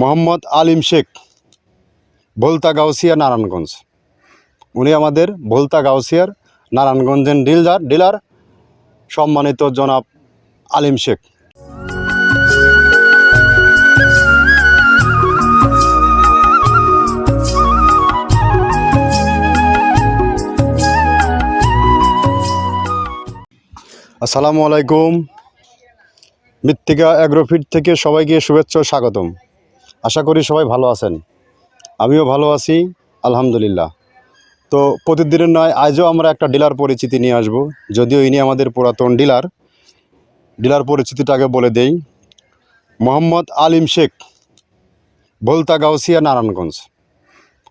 মোহাম্মদ আলিম শেখ, ভোলতা গাউসিয়া নারায়ণগঞ্জ। উনি আমাদের ভোলতা গাউসিয়ার নারায়ণগঞ্জের ডিলার ডিলার, সম্মানিত জনাব আলিম শেখ। আসসালামু আলাইকুম। মৃত্তিকা অ্যাগ্রোফিট থেকে সবাইকে শুভেচ্ছা স্বাগতম। আশা করি সবাই ভালো আছেন। আমিও ভালো আছি, আলহামদুলিল্লাহ। তো প্রতিদিনের নয়, আজও আমরা একটা ডিলার পরিচিতি নিয়ে আসব। যদিও ইনি আমাদের পুরাতন ডিলার। ডিলার পরিচিতিটাকে বলে দেই। মোহাম্মদ আলিম শেখ, ভোলতা গাউসিয়া, নারায়ণগঞ্জ।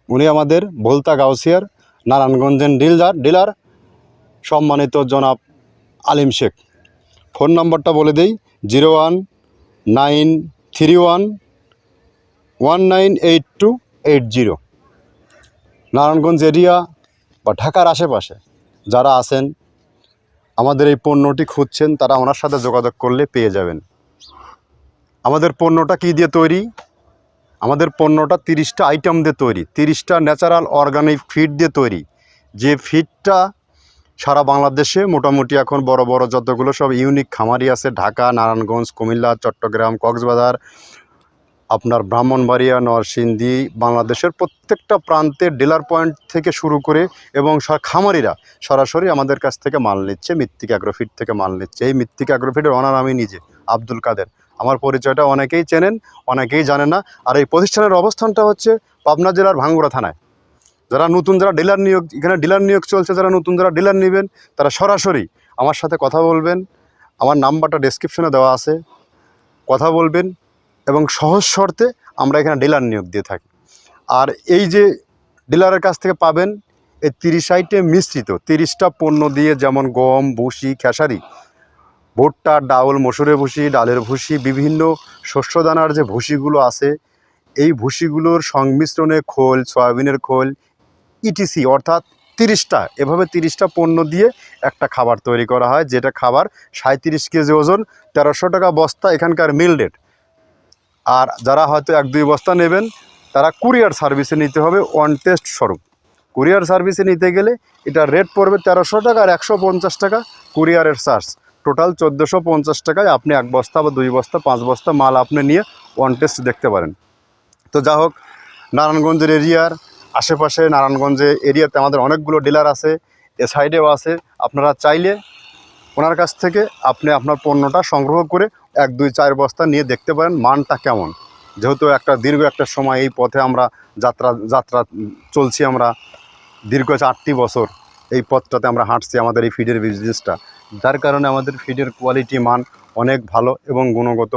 উনি আমাদের ভোলতা গাউসিয়ার, নারায়ণগঞ্জের ডিলার ডিলার। সম্মানিত জনাব আলিম শেখ। ফোন নাম্বারটা বলে দেই, zero one nine three one one nine eight two eight zero. Narayanganj area বা ঢাকার আশেপাশে যারা আছেন, আমাদের এই পণ্যটি খুঁজছেন, তারা ওনার সাথে যোগাযোগ করলে পেয়ে যাবেন। আমাদের পণ্যটা কী দিয়ে তৈরি? আমাদের পণ্যটা তিরিশটা আইটেম দিয়ে তৈরি, তিরিশটা ন্যাচারাল অর্গানিক ফিড দিয়ে তৈরি। যে ফিডটা সারা বাংলাদেশে মোটামুটি এখন বড় বড় যতগুলো সব ইউনিক খামারি আছে, ঢাকা, নারায়ণগঞ্জ, কুমিল্লা, চট্টগ্রাম, কক্সবাজার আপনার ব্রাহ্মণবাড়িয়া, নরসিংদী বাংলাদেশের প্রত্যেকটা প্রান্তের ডিলার পয়েন্ট থেকে শুরু করে এবং খামারিরা সরাসরি আমাদের কাছ থেকে মাল নিচ্ছে, মৃত্তিকা অ্যাগ্রোফিট থেকে মাল নিচ্ছে। এই মৃত্তিকা অ্যাগ্রোফিটের অনার আমি নিজে, আব্দুল কাদের। আমার পরিচয়টা অনেকেই চেনেন, অনেকেই জানে না। আর এই প্রতিষ্ঠানের অবস্থানটা হচ্ছে পাবনা জেলার ভাঙ্গুড়া থানায়। যারা নতুন যারা ডিলার নিয়োগ, এখানে ডিলার নিয়োগ চলছে, যারা নতুন যারা ডিলার নেবেন, তারা সরাসরি আমার সাথে কথা বলবেন। আমার নাম্বারটা ডেসক্রিপশনে দেওয়া আছে। কথা বলবেন। এবং সহজ শর্তে আমরা এখানে ডিলার নিয়োগ দিয়ে থাকি। আর এই যে ডিলারের কাছ থেকে পাবেন এই তিরিশ আইটেম মিশ্রিত, তিরিশটা পণ্য দিয়ে যেমন গম, ভুসি, খেসারি, ভুট্টা, ডাউল, মসুরের ভুসি, ডালের ভুসি, বিভিন্ন শস্যদানার যে ভুসিগুলো আছে, এই ভুসিগুলোর সংমিশ্রণে খোল, সয়াবিনের খোল, ইটিসি অর্থাৎ তিরিশটা, এভাবে তিরিশটা পণ্য দিয়ে একটা খাবার তৈরি করা হয়, যেটা খাবার সাঁত্রিশ কেজি ওজন, তেরোশো টাকা বস্তা, এখানকার মিল রেট। আর যারা হয়তো এক দুই বস্তা নেবেন, তারা কুরিয়ার সার্ভিসে নিতে হবে ওয়ান টেস্ট স্বরূপ কুরিয়ার সার্ভিসে নিতে গেলে এটা রেট পড়বে তেরোশো টাকা আর একশো পঞ্চাশ টাকা কুরিয়ারের চার্জ। টোটাল চোদ্দোশো পঞ্চাশ টাকায় আপনি এক বস্তা বা দুই বস্তা, পাঁচ বস্তা মাল আপনি নিয়ে ওয়ান টেস্ট দেখতে পারেন। তো যা হোক, নারায়ণগঞ্জের এরিয়ার আশেপাশে নারায়ণগঞ্জে এরিয়াতে আমাদের অনেকগুলো ডিলার আছে, এ সাইডেও আছে। আপনারা চাইলে ওনার কাছ থেকে আপনি আপনার পণ্যটা সংগ্রহ করে এক, দুই, চার বস্তা নিয়ে দেখতে পারেন মানটা কেমন। যেহেতু একটা দীর্ঘ একটা সময় এই পথে আমরা যাত্রা যাত্রা চলছি আমরা, দীর্ঘ চারটি বছর এই পথটাতে আমরা হাঁটছি আমাদের এই ফিডের বিজনেসটা যার কারণে আমাদের ফিডের কোয়ালিটি মান অনেক ভালো এবং গুণগত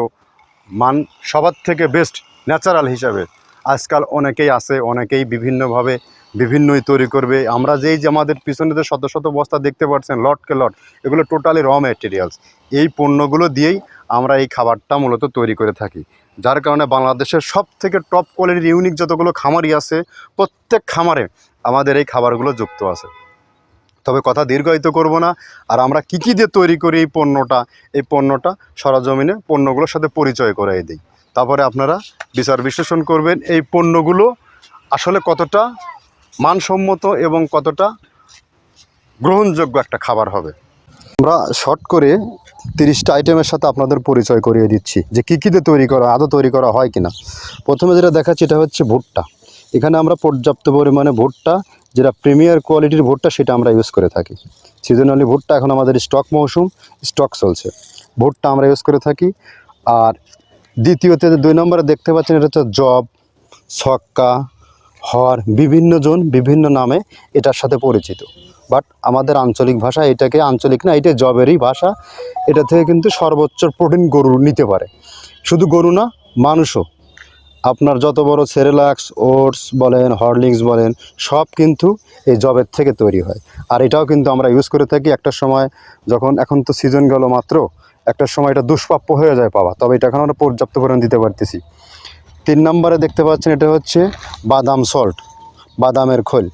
মান সবার থেকে বেস্ট ন্যাচারাল হিসাবে। আজকাল অনেকেই আছে, অনেকেই বিভিন্নভাবে বিভিন্নই তৈরি করবে। আমরা যেই যে আমাদের পিছনে যে শত শত বস্তা দেখতে পাচ্ছেন লটকে লট, এগুলো টোটালি র ম্যাটেরিয়ালস এই পণ্যগুলো দিয়েই আমরা এই খাবারটা মূলত তৈরি করে থাকি। যার কারণে বাংলাদেশের সব থেকে টপ কোয়ালিটির ইউনিক যতগুলো খামারই আছে, প্রত্যেক খামারে আমাদের এই খাবারগুলো যুক্ত আছে। তবে কথা দীর্ঘায়িত করব না, আর আমরা কী কী দিয়ে তৈরি করি এই পণ্যটা এই পণ্যটা সরাজমিনে পণ্যগুলোর সাথে পরিচয় করাই দিই। তারপরে আপনারা বিচার বিশ্লেষণ করবেন এই পণ্যগুলো আসলে কতটা মানসম্মত এবং কতটা গ্রহণযোগ্য একটা খাবার হবে। আমরা শর্ট করে তিরিশটা আইটেমের সাথে আপনাদের পরিচয় করিয়ে দিচ্ছি যে কী কী দিয়ে তৈরি করা, আদৌ তৈরি করা হয় কিনা। প্রথমে যেটা দেখাচ্ছি এটা হচ্ছে ভুট্টা। এখানে আমরা পর্যাপ্ত পরিমাণে ভুট্টা, যেটা প্রিমিয়ার কোয়ালিটির ভুট্টা সেটা আমরা ইউজ করে থাকি। সিজনালি ভুট্টা এখন আমাদের স্টক মৌসুম স্টক চলছে। ভুট্টা আমরা ইউজ করে থাকি। আর দ্বিতীয়তে দুই নম্বরে দেখতে পাচ্ছেন এটা হচ্ছে জব, ছক্কা হর বিভিন্ন জন বিভিন্ন নামে এটার সাথে পরিচিত। বাট আমাদের আঞ্চলিক ভাষা এটাকে আঞ্চলিক না, এটা জবেরই ভাষা। এটা থেকে কিন্তু সর্বোচ্চ প্রোটিন গরু নিতে পারে। শুধু গরু না, মানুষও। আপনার যত বড় সেরেলাক্স, ওটস বলেন, হরলিক্স বলেন, সব কিন্তু এই জবের থেকে তৈরি হয়। আর এটাও কিন্তু আমরা ইউজ করে থাকি একটা সময় যখন, এখন তো সিজন গেল মাত্র, একটা সময় এটা দুষ্প্রাপ্য হয়ে যায় পাওয়া তবে এটা এখন আমরা পর্যাপ্ত পরিমাণ দিতে পারতেছি। তিন নম্বরে দেখতে পাচ্ছেন এটা হচ্ছে বাদাম সল্ট, বাদামের খোল।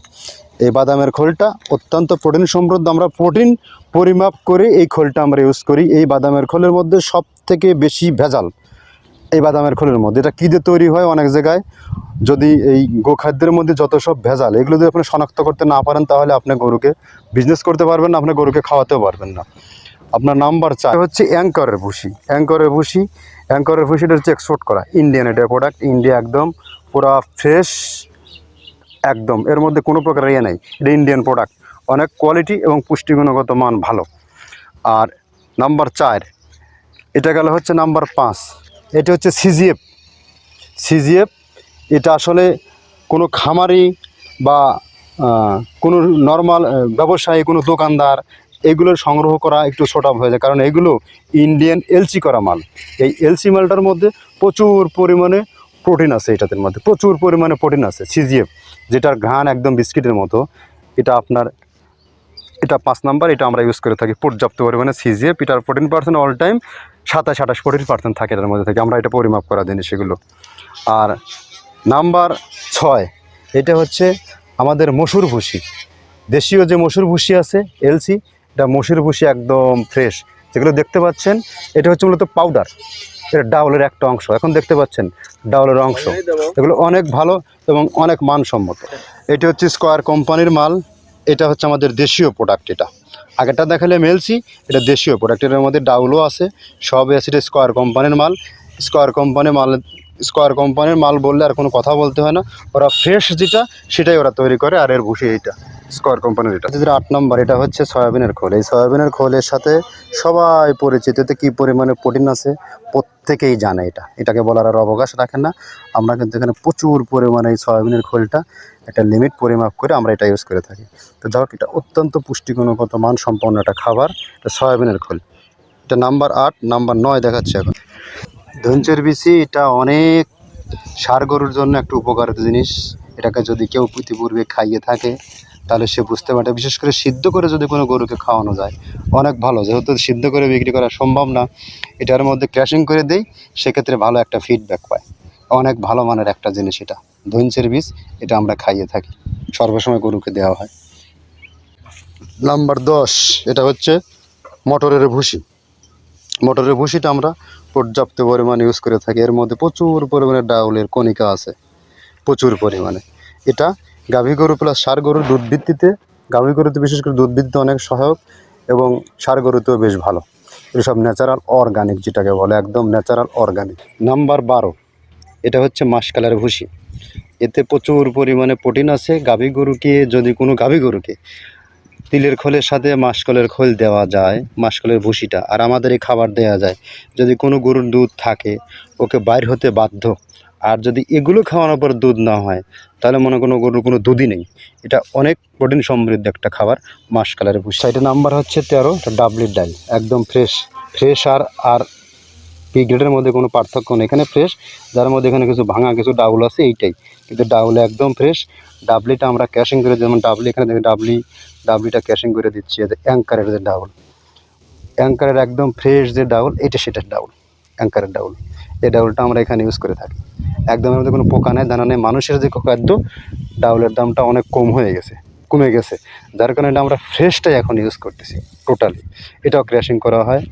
এই বাদামের খোলটা অত্যন্ত প্রোটিন সমৃদ্ধ। আমরা প্রোটিন পরিমাপ করে এই খোলটা আমরা ইউজ করি। এই বাদামের খোলের মধ্যে সব থেকে বেশি ভেজাল এই বাদামের খোলের মধ্যে। এটা কী দিয়ে তৈরি হয় অনেক জায়গায়? যদি এই গোখাদ্যের মধ্যে যত সব ভেজাল, এগুলো যদি আপনি শনাক্ত করতে না পারেন, তাহলে আপনি গরুকে বিজনেস করতে পারবেন না, আপনি গরুকে খাওয়াতেও পারবেন না। আপনার নাম্বার চার হচ্ছে অ্যাঙ্করের ভুসি। অ্যাঙ্করের ভুসি। অ্যাঙ্করের ভুসিটা হচ্ছে এক্সপোর্ট করা। ইন্ডিয়ান এটা প্রোডাক্ট ইন্ডিয়া একদম পুরা ফ্রেশ একদম। এর মধ্যে কোনো প্রকার ইয়ে নেই। এটা ইন্ডিয়ান প্রোডাক্ট অনেক কোয়ালিটি এবং পুষ্টিগুণগত মান ভালো। আর নাম্বার চার, এটা গেল হচ্ছে নাম্বার পাঁচ। এটা হচ্ছে সিজিএফ সিজিএফ এটা আসলে কোনো খামারি বা কোনো নর্মাল ব্যবসায়ী, কোনো দোকানদার এগুলো সংগ্রহ করা একটু ছোটা হয়ে যায়। কারণ এগুলো ইন্ডিয়ান এলসি করা মাল। এই এলসি মালটার মধ্যে প্রচুর পরিমাণে প্রোটিন আছে এটাদের মধ্যে। প্রচুর পরিমাণে প্রোটিন আছে সিজিএফ যেটার ঘ্রাণ একদম বিস্কিটের মতো। এটা আপনার, এটা পাঁচ নাম্বার এটা আমরা ইউজ করে থাকি পর্যাপ্ত পরিমাণে সিজিএফ এটার ফোরটিন পার্সেন্ট অল টাইম সাতাশ, আঠাশ ফোরটিন পার্সেন্ট থাকে এটার মধ্যে থাকে। আমরা এটা পরিমাপ করা জিনিস সেগুলো। আর নাম্বার ছয়, এটা হচ্ছে আমাদের মসুর ভুসি। দেশীয় যে মসুর ভুসি আছে এলসি এটা মসুর ভুসি একদম ফ্রেশ যেগুলো দেখতে পাচ্ছেন এটা হচ্ছে মূলত পাউডার এটা ডাউলের একটা অংশ। এখন দেখতে পাচ্ছেন ডাউলের অংশ। এগুলো অনেক ভালো এবং অনেক মানসম্মত। এটা হচ্ছে স্কোয়ার কোম্পানির মাল। এটা হচ্ছে আমাদের দেশীয় প্রোডাক্ট এটা। আগেরটা দেখালে মেলছি এটা দেশীয় প্রোডাক্ট এটার মধ্যে ডাউলও আছে সব আছে এটা স্কোয়ার কোম্পানির মাল। স্কোয়ার কোম্পানির মাল স্কোয়ার কোম্পানির মাল বললে আর কোনো কথা বলতে হয় না। ওরা ফ্রেশ যেটা, সেটাই ওরা তৈরি করে, আর এর ভুষি এইটা স্কোয়ার কোম্পানির এটা। যেটা আট নম্বর এটা হচ্ছে সয়াবিনের খোল। এই সয়াবিনের খোলের সাথে সবাই পরিচিত। এতে কী পরিমাণে প্রোটিন আছে, প্রত্যেকেই জানে এটা। এটাকে বলার আর অবকাশ রাখে না। আমরা কিন্তু এখানে প্রচুর পরিমাণে এই সয়াবিনের খোলটা একটা লিমিট পরিমাপ করে আমরা এটা ইউজ করে থাকি। তো যাই এটা অত্যন্ত পুষ্টিগুণগত মান সম্পন্ন একটা খাবার, এটা সয়াবিনের খোল। এটা নাম্বার আট নাম্বার নয় দেখাচ্ছে এখন। ধনচের বিচি এটা অনেক সার গরুর জন্য একটা উপকারিত জিনিস। এটাকে যদি কেউ ইতিপূর্বে খাইয়ে থাকে, তাহলে সে বুঝতে পারে বিশেষ করে সিদ্ধ করে যদি কোনো গরুকে খাওয়ানো যায়, অনেক ভালো। যেহেতু সিদ্ধ করে বিক্রি করা সম্ভব না, এটার মধ্যে ক্র্যাশিং করে দেই, সেক্ষেত্রে ভালো একটা ফিডব্যাক পায়। অনেক ভালো মানের একটা জিনিস এটা। ধনচের বীজ, এটা আমরা খাইয়ে থাকি। সর্বসময় গরুকে দেওয়া হয়। নাম্বার দশ, এটা হচ্ছে মটরের ভুসি। মটরের ভুসিটা আমরা পর্যাপ্ত পরিমাণে ইউজ করে থাকি। এর মধ্যে প্রচুর পরিমাণে ডাউলের কণিকা আছে। প্রচুর পরিমাণে। এটা গাভী গরু প্লাস সার গরুর দুধ ভিত্তিতে, গাভী গরুতে বিশেষ করে দুধ ভিত্তিতে অনেক সহায়ক এবং সার গরুতেও বেশ ভালো। এসব ন্যাচারাল অর্গানিক যেটাকে বলে, একদম ন্যাচারাল অর্গানিক নাম্বার বারো, এটা হচ্ছে মাসকালের ভুসি। এতে প্রচুর পরিমাণে প্রোটিন আছে। গাভী গরুকে, যদি কোনো গাভী গরুকে তিলের খোলের সাথে মাসকলের খোল দেওয়া যায়, মাসকলের ভুসিটা আর আমাদের এই খাবার দেওয়া যায়। যদি কোনো গরুর দুধ থাকে, ওকে বাইর হতে বাধ্য। আর যদি এগুলো খাওয়ানোর পর দুধ না হয়, তাহলে মনে কোনো গরুর কোনো দুধই নেই। এটা অনেক প্রোটিন সমৃদ্ধ একটা খাবার, মাসকালের ভুসি এটা নাম্বার হচ্ছে তেরো, এটা ডাবলির ডাল। একদম ফ্রেশ ফ্রেশ আর আর পি গ্রেডের মধ্যে কোনো পার্থক্য নেই। এখানে ফ্রেশ যার মধ্যে এখানে কিছু ভাঙা, কিছু ডাউল আছে, এইটাই। কিন্তু ডাউল একদম ফ্রেশ ডাবলিটা আমরা ক্যাশিং করে যেমন ডাবলি, এখানে দেখি ডাবলি ডাবলিটা ক্যাশিং করে দিচ্ছি যে অ্যাঙ্কারের যে ডাউল। অ্যাঙ্কারের একদম ফ্রেশ যে ডাউল, এটা সেটার ডাউল, অ্যাঙ্কারের ডাউল। এই ডাউলটা আমরা এখানে ইউজ করে থাকি। একদম মধ্যে কোনো পোকা নেই, দানা নেই, মানুষের যে খাদ্য, ডাউলের দামটা অনেক কম হয়ে গেছে, কমে গেছে। যার কারণে এটা আমরা ফ্রেশটাই এখন ইউজ করতেছি টোটালি এটাও ক্র্যাশিং করা হয়।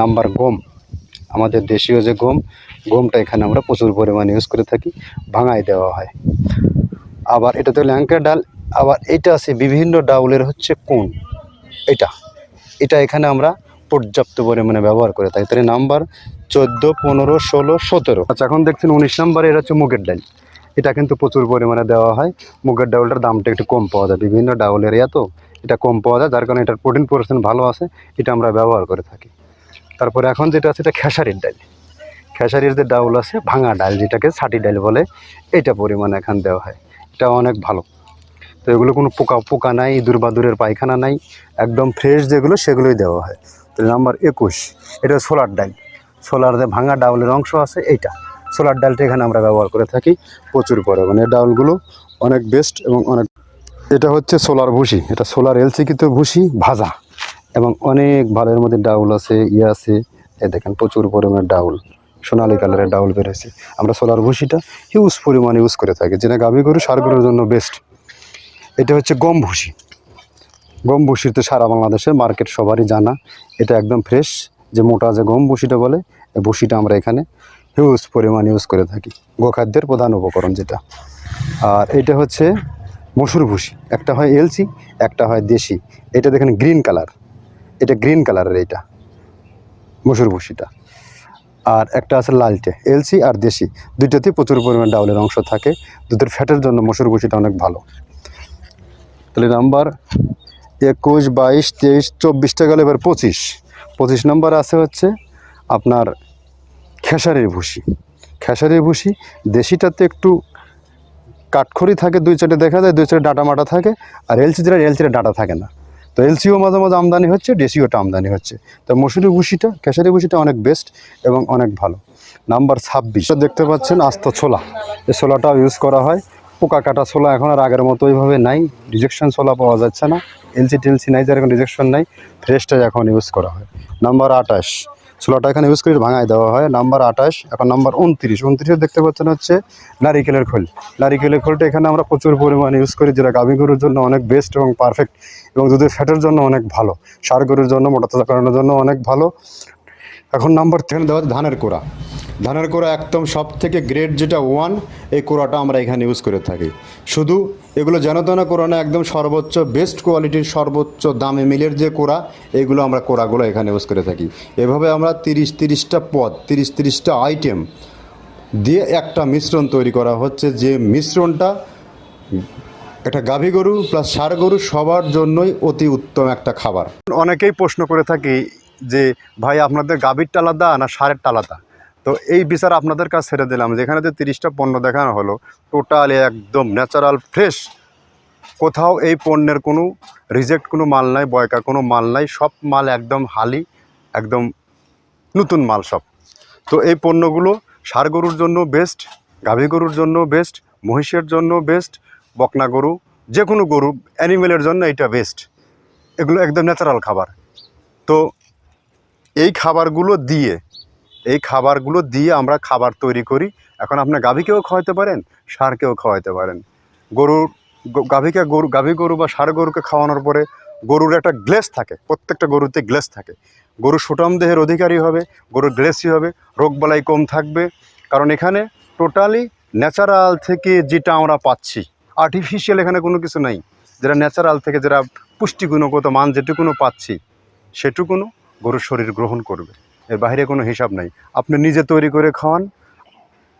নাম্বার গম, আমাদের দেশীয় যে গম, গমটা এখানে আমরা প্রচুর পরিমাণে ইউজ করে থাকি, ভাঙায় দেওয়া হয়। আবার এটা তো ল্যাঙ্কার ডাল আবার এটা আছে বিভিন্ন ডাউলের হচ্ছে কোন এটা এটা এখানে আমরা পর্যাপ্ত পরিমাণে ব্যবহার করে থাকি। তাহলে নাম্বার চোদ্দ, পনেরো, ষোলো, সতেরো। আচ্ছা এখন দেখছেন উনিশ নাম্বারে এটা হচ্ছে মুগের ডাল। এটা কিন্তু প্রচুর পরিমাণে দেওয়া হয়। মুগের ডাউলটার দামটা একটু কম পাওয়া যায়। বিভিন্ন ডাউলের ইয়া তো এটা কম পাওয়া যায়, যার কারণে এটার প্রোটিন পার্সেন্ট ভালো আছে, এটা আমরা ব্যবহার করে থাকি। তারপরে এখন যেটা আছে, এটা খেসারির ডাল। খেসারির যে ডাউল আছে, ভাঙা ডাল, যেটাকে ছাটি ডাল বলে, এটা পরিমাণে এখান দেওয়া হয়। এটা অনেক ভালো। তো এগুলো কোনো পোকা পোকা নাই, ইঁদুর বাদুরের পায়খানা নাই, একদম ফ্রেশ যেগুলো সেগুলোই দেওয়া হয়। তো নাম্বার একুশ, এটা সোলার ডাল। সোলার ভাঙা ডাউলের অংশ আছে এইটা। সোলার ডালটা এখানে আমরা ব্যবহার করে থাকি, প্রচুর পরিমাণে। ডাউলগুলো অনেক বেস্ট এবং অনেক এটা হচ্ছে সোলার ভুসি। এটা সোলার এলসিকিত ভুসি ভাজা। এবং অনেক ভালো এর মধ্যে ডাউল আছে ইয়ে আছে। এ দেখেন, প্রচুর পরিমাণে ডাউল। সোনালি কালারের ডাউল বেরোছে আমরা সোলার ভুসিটা হিউজ পরিমাণে ইউজ করে থাকি। যেটা গাভী গরু সার গরুর জন্য বেস্ট এটা হচ্ছে গম ভুসি গম ভুসির তো সারা বাংলাদেশের মার্কেট সবারই জানা। এটা একদম ফ্রেশ যে মোটা যে গম ভুসিটা বলে, এই ভুসিটা আমরা এখানে হিউজ পরিমাণ ইউজ করে থাকি। গোখাদ্যের প্রধান উপকরণ যেটা। আর এটা হচ্ছে মসুর ভুসি। একটা হয় এলচি, একটা হয় দেশি। এটা দেখেন গ্রিন কালার এটা গ্রিন কালারের এইটা মসুর ভুসিটা। আর একটা আছে লালটে এলসি আর দেশি। দুইটাতেই প্রচুর পরিমাণ ডাউলের অংশ থাকে। দুধের ফ্যাটের জন্য মসুর ভুসিটা অনেক ভালো। তাহলে নাম্বার, একুশ, বাইশ, তেইশ চব্বিশটা গেলে এবার পঁচিশ। পঁচিশ নাম্বার আছে হচ্ছে আপনার খেসারির ভুসি। খেসারির ভুসি, দেশিটাতে একটু কাঠখড়ি থাকে, দুই চারটে দেখা যায়, দুই চারটে ডাটা মাটা থাকে, আর এলসি যেটা এলসিটা ডাটা থাকে না। তো এলসিও মাঝে মাঝে আমদানি হচ্ছে দেশিওটা আমদানি হচ্ছে। তো মসুরি ভুসিটা খেসারি ভুসিটা অনেক বেস্ট এবং অনেক ভালো। নাম্বার ছাব্বিশ দেখতে পাচ্ছেন আস্ত ছোলা। এই ছোলাটাও ইউজ করা হয়। পোকা কাটা ছোলা এখন আর আগের মতো ওইভাবে নাই। রিজেকশন ছোলা পাওয়া যাচ্ছে না। এলসি টেলসি নাই, যার এখন রিজেকশন নাই। ফ্রেশটাই এখন ইউজ করা হয়। নাম্বার আঠাশ। ছোলাটা এখানে ইউজ করে ভাঙায় দেওয়া হয়। নাম্বার আঠাশ, এখন নাম্বার উনত্রিশ। উনত্রিশে দেখতে পাচ্ছেন হচ্ছে নারিকেলের খোল। নারিকেলের খোলটা এখানে আমরা প্রচুর পরিমাণে ইউজ করি। যেটা গাভী গরুর জন্য অনেক বেস্ট এবং পারফেক্ট এবং দুধের ফ্যাটের জন্য অনেক ভালো। সার গরুর জন্য, মোটা তাজা করানোর জন্য অনেক ভালো। এখন নাম্বার টেন দেওয়া ধানের কোড়া। ধানের কোড়া একদম সব থেকে গ্রেড যেটা ওয়ান এই কোড়াটা আমরা এখানে ইউজ করে থাকি। শুধু এগুলো যেন তেন কোড়া না, একদম সর্বোচ্চ বেস্ট কোয়ালিটির সর্বোচ্চ দামে মিলের যে কোড়া এইগুলো আমরা কোড়াগুলো এখানে ইউজ করে থাকি। এভাবে আমরা তিরিশ তিরিশটা পদ, তিরিশ তিরিশটা আইটেম দিয়ে একটা মিশ্রণ তৈরি করা হচ্ছে। যে মিশ্রণটা একটা গাভী গরু প্লাস ষাঁড় গরু সবার জন্যই অতি উত্তম একটা খাবার। অনেকেই প্রশ্ন করে থাকি যে, ভাই, আপনাদের গাভীরটা আলাদা না ষাঁড়েরটা আলাদা তো এই বিচার আপনাদের কাছে ছেড়ে দিলাম যেখানে যে তিরিশটা পণ্য দেখানো হলো, টোটালি একদম ন্যাচারাল, ফ্রেশ। কোথাও এই পণ্যের কোনো রিজেক্ট, কোনো মাল নাই, বয়কা কোনো মাল নাই, সব মাল একদম হালি, একদম নতুন মাল সব। তো এই পণ্যগুলো ষাঁড় গরুর জন্য বেস্ট গাভী গরুর জন্য বেস্ট মহিষের জন্য বেস্ট বকনা গরু যে কোনো গরু অ্যানিমেলের জন্য এটা বেস্ট এগুলো একদম ন্যাচারাল খাবার। তো এই খাবারগুলো দিয়ে, এই খাবারগুলো দিয়ে আমরা খাবার তৈরি করি। এখন আপনি গাভীকেও খাওয়াতে পারেন, সারকেও খাওয়াতে পারেন। গরুর গাভীকে গরু, গাভী গরু বা সার গরুকে খাওয়ানোর পরে গরুর একটা গ্লেস থাকে, প্রত্যেকটা গরুতে গ্লেস থাকে। গরু সুটাম দেহের অধিকারী হবে, গরুর গ্লেসি হবে রোগবালাই কম থাকবে। কারণ এখানে টোটালি ন্যাচারাল থেকে যেটা আমরা পাচ্ছি আর্টিফিশিয়াল এখানে কোনো কিছু নাই। যেটা ন্যাচারাল থেকে যেটা পুষ্টিগুণগত মান যেটুকুনো পাচ্ছি, সেটুকুনো গরুর শরীর গ্রহণ করবে। এর বাইরে কোনো হিসাব নাই। আপনি নিজে তৈরি করে খাওয়ান,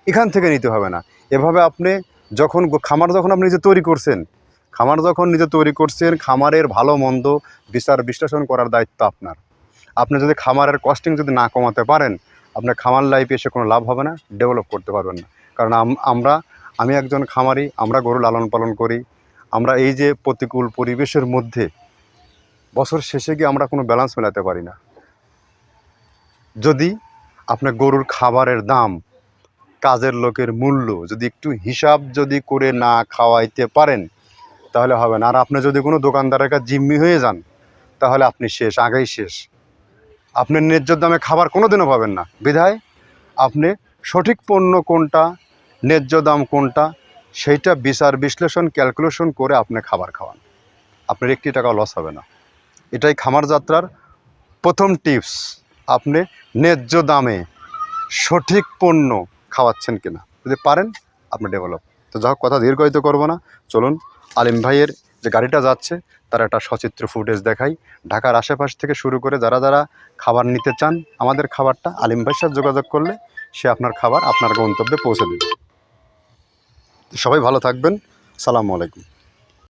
এখান থেকে নিতে হবে না। এভাবে আপনি যখন খামার যখন আপনি নিজে তৈরি করছেন, খামার যখন নিজে তৈরি করছেন, খামারের ভালো মন্দ বিচার বিশ্লেষণ করার দায়িত্ব আপনার। আপনি যদি খামারের কস্টিং যদি না কমাতে পারেন, আপনার খামার লাইফে এসে কোনো লাভ হবে না ডেভেলপ করতে পারবেন না। কারণ আম- আমরা, আমি একজন খামারি, আমরা গরু লালন পালন করি। আমরা এই যে প্রতিকূল পরিবেশের মধ্যে, বছর শেষে গিয়ে আমরা কোনো ব্যালেন্স মেলাতে পারি না। যদি আপনার গরুর খাবারের দাম কাজের লোকের মূল্য যদি একটু হিসাব যদি করে না খাওয়াইতে পারেন, তাহলে হবে না। আর আপনি যদি কোনো দোকানদারের কাছে জিম্মি হয়ে যান, তাহলে আপনি শেষ, আগেই শেষ। আপনি ন্যায্য দামে খাবার কোনো দিনও পাবেন না। বিধায় আপনি সঠিক পণ্য কোনটা, ন্যায্য দাম কোনটা, সেইটা বিচার, বিশ্লেষণ, ক্যালকুলেশন করে আপনি খাবার খাওয়ান। আপনার একটি টাকা লস হবে না। এটাই খামার যাত্রার প্রথম টিপস। আপনি ন্যায্য দামে সঠিক পণ্য খাওয়াচ্ছেন কিনা। যদি পারেন, আপনি ডেভেলপ তো যা কথা দীর্ঘায়িত করব না। চলুন, আলিম ভাইয়ের যে গাড়িটা যাচ্ছে, তার একটা সচিত্র ফুটেজ দেখাই। ঢাকার আশেপাশ থেকে শুরু করে যারা যারা খাবার নিতে চান, আমাদের খাবারটা আলিম ভাইয়ের সাথে যোগাযোগ করলে সে আপনার খাবার আপনার গন্তব্যে পৌঁছে দেবে। সবাই ভালো থাকবেন। সালামু আলাইকুম।